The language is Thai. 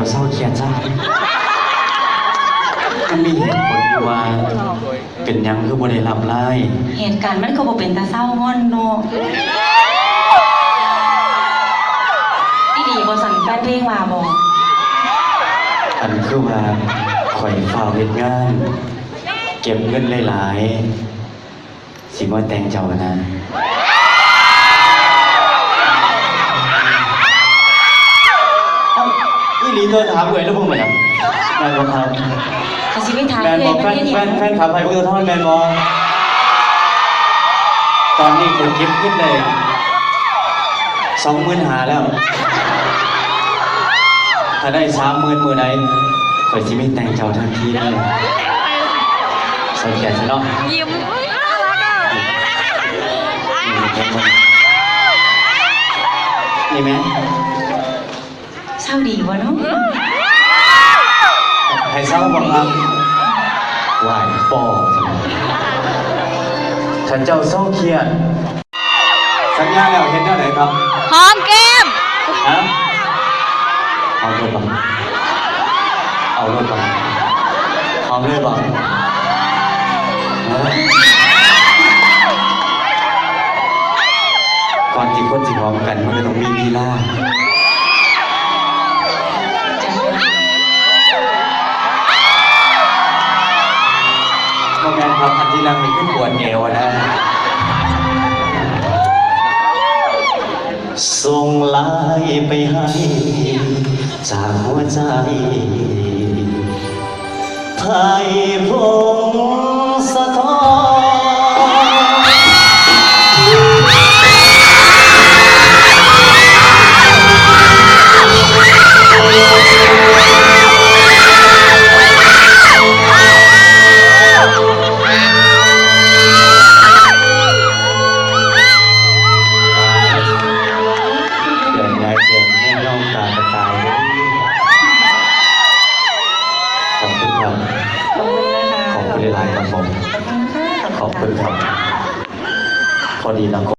าเครียดซะมันมีเหตุผลอยู่ว่า เป็นหยังคือบ่ได้รับไล่เหตุการณ์มันก็บ่เป็นตาเศร้างอนเนาะอีดีบ่สั่นแฟนเพลงมาบ่อันคือว่าข่อยฝ่าวเฮ็ดงาน เก็บเงินหลายๆ สิมาแต่งเจ้านะ อีหลีตัวถามเอ่ยแล้วพวกมันอะแม่นบ่ครับเขาสิไปถามแมนเพื่บออนกแฟมันนเฮ็ดหแฟยังนแฟนขับไฮพุทธทอดแมนบอตอนนี้คนเก็บขึ้นเลยสองหมื่นหาแล้ว ถ้าได้สามหมื่นมือไหนข่อยสิไม่แต่งเจ้าทันทีเลยใส่แขนซะเนาะยิ้มน่ารักอะนี่ไหมเศร้า ดีวะเนาะให้เศร้าบังคับไหวปอฉันเจ้าเศร้าเครียด สัญญาแล้วเห็นได้ไหนครับหอมแก้มฮะเอาเลยบังเอาเลยบังเอาเลยบังฮะก่อนที่คนสิพร้อมกันมันก็ต้องมีลีลา โมแมนครับอันที่นั่งนี่ขึ้นปวดเอวนะส่งไลายไปให้จากหัวใจไทยพง ขอบคุณครับผมขอบคุณค่ะขอบคุณครับ พอดีแล้ว